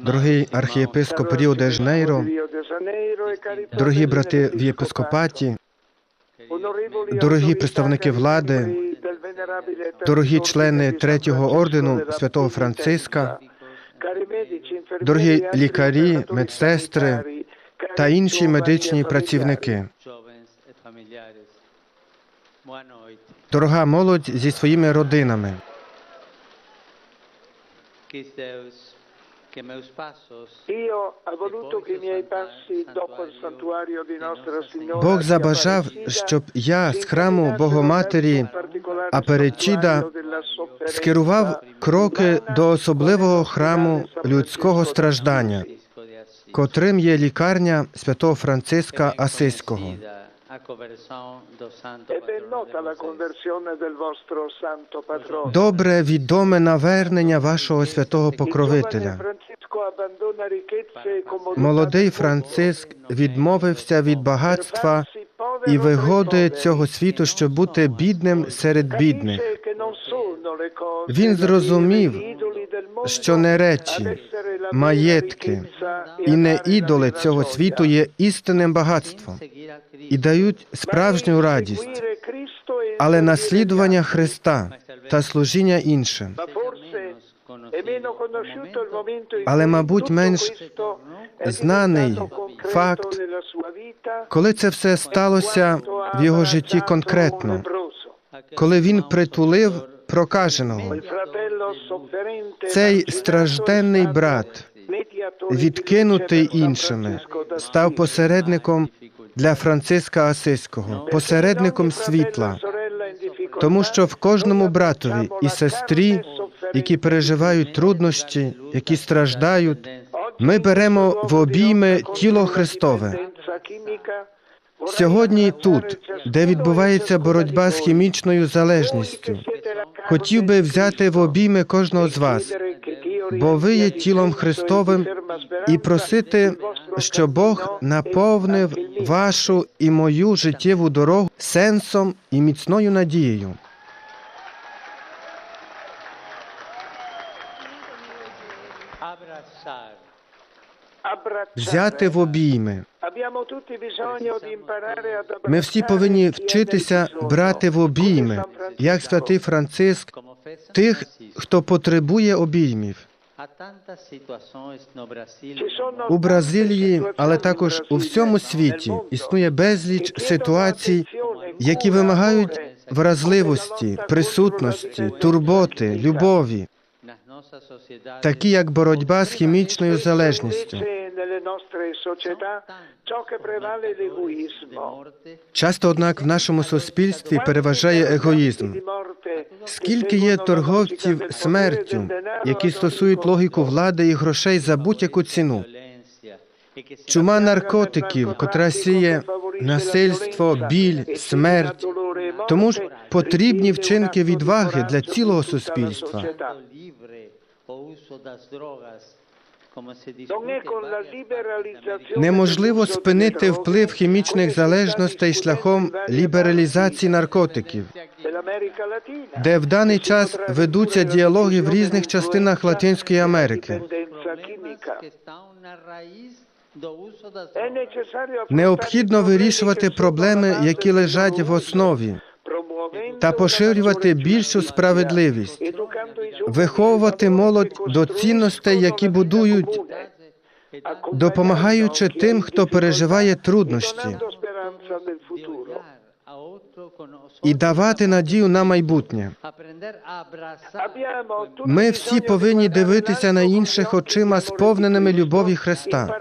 Дорогий архієпископ Ріо де Жанейро, дорогі брати в єпископаті, дорогі представники влади, дорогі члени третього ордену святого Франциска, дорогі лікарі, медсестри та інші медичні працівники, дорога молодь зі своїми родинами. Io ha voluto che i miei passi dopo il santuario di Nostra Signora Бог забажав, щоб я з храму Богоматері Аперечіда скерував кроки до особливого храму людського страждання, котрим є лікарня святого Франциска Асиського. È nota la conversione del vostro santo patrono. Добре відоме навернення вашого святого покровителя. E Молодий Франциск відмовився від багатства і вигоди цього світу, щоб бути бідним серед бідних. Він зрозумів, що не речі, маєтки e і не ідоли цього світу є істинним багатством і дають справжню радість, e але наслідування. Христа та служіння іншим. Але, мабуть, менш знаний факт, Коли це все сталося в його житті конкретно, коли він притулив прокаженого, цей стражденний брат, відкинутий іншими, став посередником для Франциска Асиського, посередником світла, тому що в кожному братові і сестрі, які переживають труднощі, які страждають, ми беремо в обійми тіло Христове. Сьогодні тут, де відбувається боротьба з хімічною залежністю, хотів би взяти в обійми кожного з вас, бо ви є тілом Христовим, і просити, щоб Бог наповнив вашу і мою життєву дорогу сенсом і міцною надією. Взяти в обійми. Ми всі повинні вчитися брати в обійми, як святий Франциск, тих, хто потребує обіймів. У Бразилії, але також у всьому світі існує безліч ситуацій, які вимагають вразливості, присутності, турботи, любові, такі як боротьба з хімічною залежністю. Morte Часто, однак, в нашому суспільстві переважає егоїзм. Скільки є торговців смертю, які стосують логіку влади і грошей за будь-яку ціну? che Чума наркотиків, котра сіє насильство, біль, смерть. Тому ж потрібні вчинки відваги для цілого суспільства. Неможливо спинити вплив хімічних залежностей шляхом лібералізації наркотиків, де в даний час ведуться діалоги в різних частинах Латинської Америки. Необхідно вирішувати проблеми, які лежать в основі, та поширювати більшу справедливість, виховувати молодь до цінностей, які будують, допомагаючи тим, хто переживає труднощі, і давати надію на майбутнє. Ми всі повинні дивитися на інших очима, сповненими любові Христа,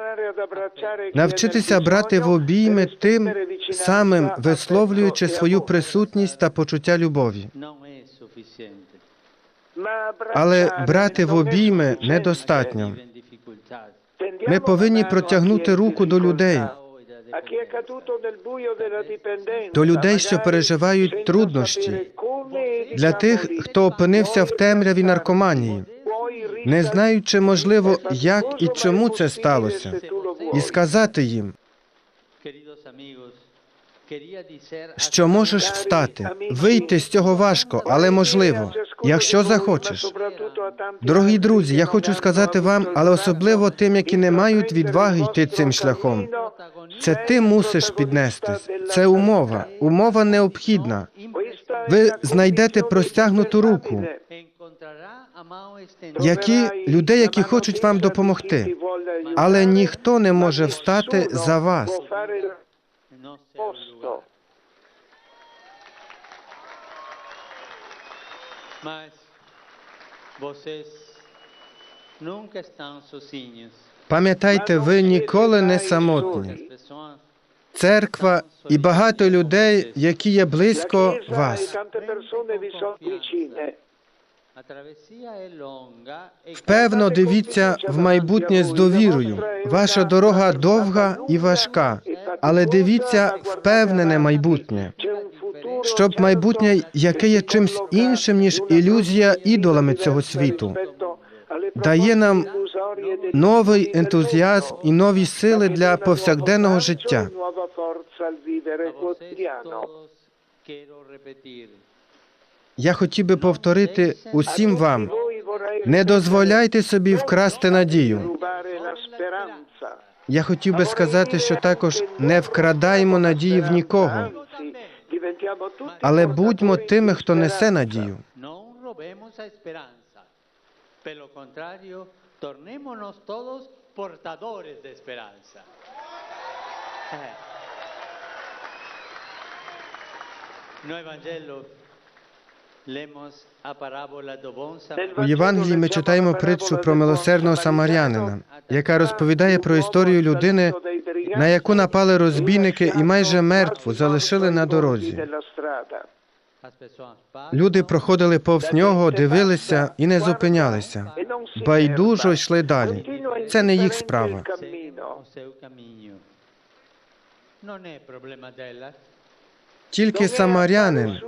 навчитися брати в обійми тим самим, висловлюючи свою присутність та почуття любові. Але брати в обійми недостатньо. Ми повинні протягнути руку до людей, до людей, що переживають труднощі, для тих, хто опинився в темряві наркоманії, не знаючи, можливо, як і чому це сталося, і сказати їм, що можеш встати, вийти з цього важко, але можливо, якщо захочеш. Дорогі друзі, я хочу сказати вам, але особливо тим, які не мають відваги йти цим шляхом. Це ти мусиш піднестись. Це умова, умова необхідна. Ви знайдете простягнуту руку, які людей, які хочуть вам допомогти, але ніхто не може встати за вас. Mas vocês nunca estão sozinhos. Пам'ятайте, ви ніколи не самотні. Церква і багато людей, які є близько вас. Впевно, дивіться в майбутнє з довірою. Ваша дорога довга і важка, але дивіться впевнене майбутнє, щоб майбутнє, яке є чимсь іншим ніж ілюзія ідолами цього світу, дає нам новий ентузіазм і нові сили для повсякденного життя. Я хотів би повторити усім вам: не дозволяйте собі вкрасти надію. Я хотів би сказати, що також не вкрадаймо надії в нікого, але будьмо тими, хто несе надію. Eh. У. Євангелії ми читаємо притчу про милосердного самарянина, яка розповідає про історію людини, на яку напали розбійники і майже мертву залишили на дорозі. Люди проходили повз нього, дивилися і не зупинялися. Байдужо йшли далі. Це не їх справа. Тільки самарянин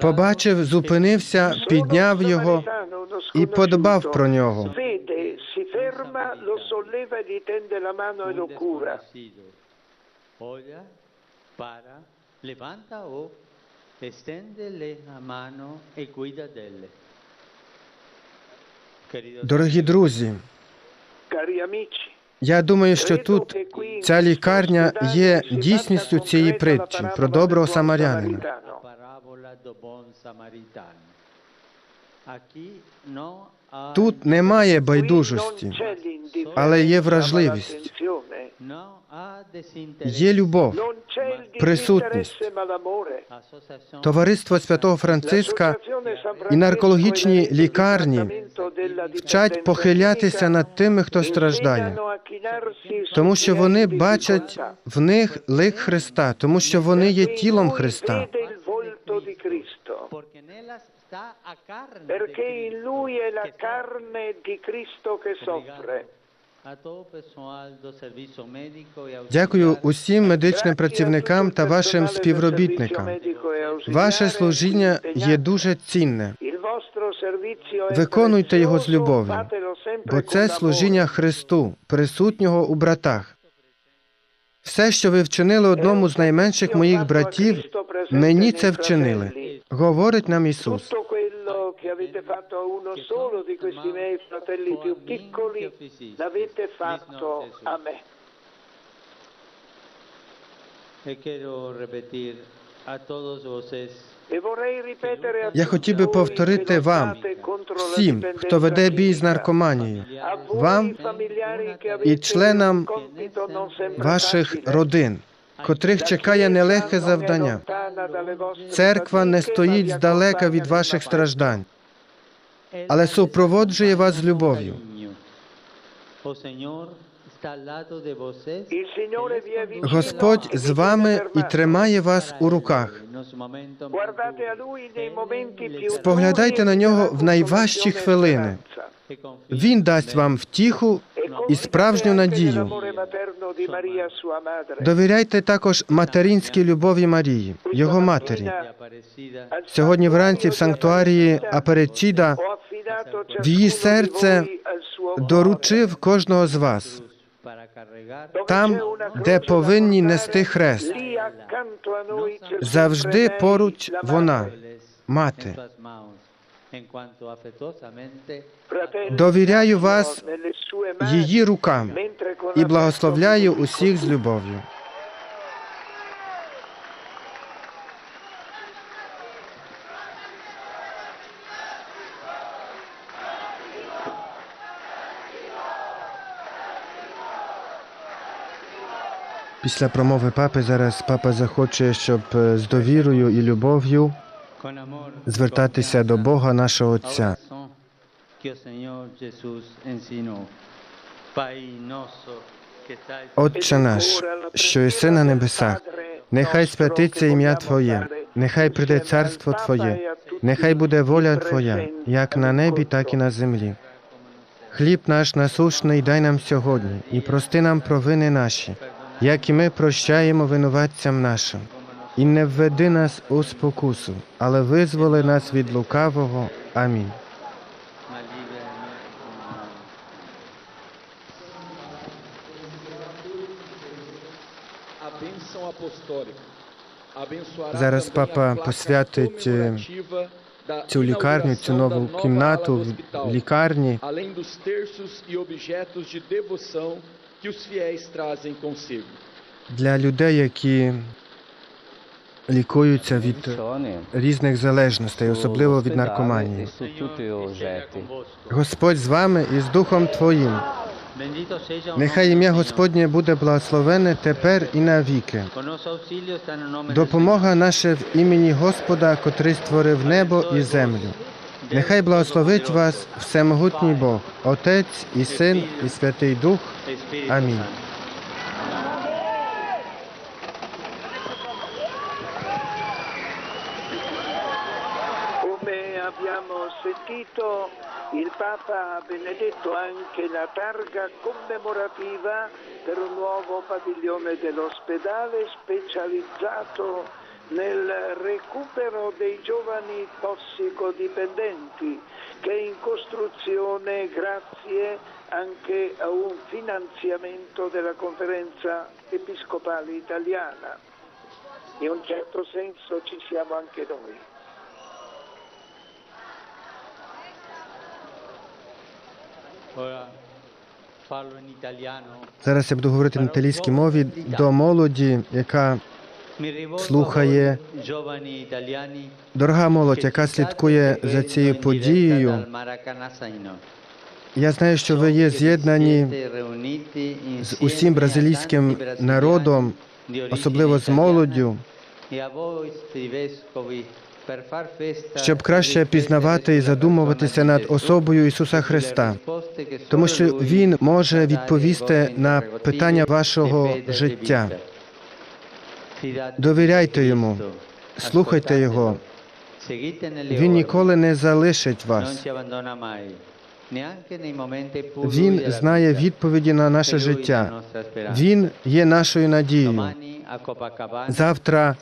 Побачив, зупинився, підняв його і подбав про нього. E e levanta o estendele la mano e cuida delle. Дорогі друзі, Cari amici, я думаю, що тут ця лікарня є дійсністю цієї притчі про доброго самарянина. Тут немає байдужості, але є вражливість, є любов. Присутність. Товариство святого Франциска і наркологічні e лікарні вчать похилятися над тими, хто страждає, тому що вони бачать в них лик Христа, тому що вони є тілом Христа. vede il volto di Cristo, Porque nella sta a carne perché in lui è la carne di Cristo che soffre. E Дякую усім медичним працівникам та вашим співробітникам. e Ваше служіння є дуже цінне. Виконуйте його з любов'ю, бо це служіння Христу, присутнього у братах. Все, що ви вчинили одному з найменших моїх братів, мені це вчинили, говорить нам Ісус. E quiero repetir a todos vosotros Я хотів би повторити вам, всім, хто веде бій з наркоманією, вам і членам ваших родин, котрих чекає нелегке завдання. Церква не стоїть здалека від ваших страждань, але супроводжує вас з любов'ю. Господь з вами і тримає вас у руках. Споглядайте на нього в найважчі хвилини. Він дасть вам втіху і справжню надію. Довіряйте також материнській любові Марії, його матері. Сьогодні вранці в санктуарії affidato В її серце доручив кожного з вас, там, де повинні нести хрест. Завжди поруч вона, мати. Довіряю вас її рукам і благословляю усіх з любов'ю. Після промови папи зараз папа захоче, щоб е, з довірою і любов'ю звертатися до Бога нашого Отця. Отче наш, що єси на небесах, нехай святиться ім'я Твоє, нехай прийде царство Твоє, нехай буде воля Твоя, як на небі, так і на землі. Хліб наш насущний дай нам сьогодні, і прости нам провини наші, як і ми прощаємо винуватцям нашим. І не введи нас у спокусу, але визволи нас від лукавого. Амінь. Зараз папа посвятить, е, Цю лікарню, цю нову кімнату в лікарні. Que os fiéis trazem consigo. для людей, які лікуються від різних залежностей, особливо від наркоманії. Господь з вами і з Духом Твоїм. Нехай ім'я Господнє буде благословене тепер і навіки. Допомога наша в імені Господа, котрий створив небо і землю. Нехай благословить вас всемогутній Бог, Отець і Син і Святий Дух. Sentito, il Papa ha benedetto anche la targa commemorativa per un nuovo padiglione dell'ospedale specializzato nel recupero dei giovani tossicodipendenti che è in costruzione grazie anche a un finanziamento della conferenza episcopale italiana. In un certo senso ci siamo anche noi. Ora parlo in italiano. Зараз я буду говорити на італійській мові до молоді, яка Mi rivolgo Слухає. дорога молодь, яка слідкує за цією подією. Я знаю, що ви є з'єднані з усім бразилійським народом, особливо з молоддю, щоб краще пізнавати і задумуватися над особою Ісуса Христа, тому що Він може відповісти на питання вашого життя. Довіряйте йому, слухайте його. Він ніколи не залишить вас. Він знає відповіді на наше життя. Він є нашою надією. Завтра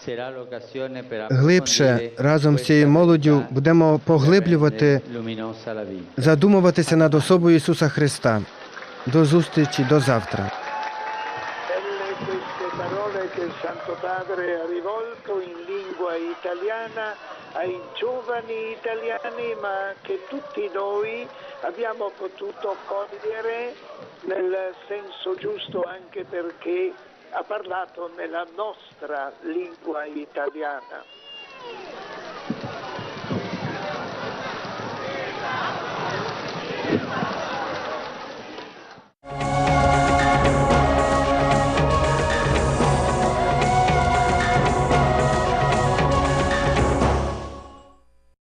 глибше разом з цією молоддю будемо поглиблювати, задумуватися над особою Ісуса Христа. До зустрічі, до завтра. Santo Padre ha rivolto in lingua italiana ai giovani italiani, ma che tutti noi abbiamo potuto cogliere nel senso giusto anche perché ha parlato nella nostra lingua italiana.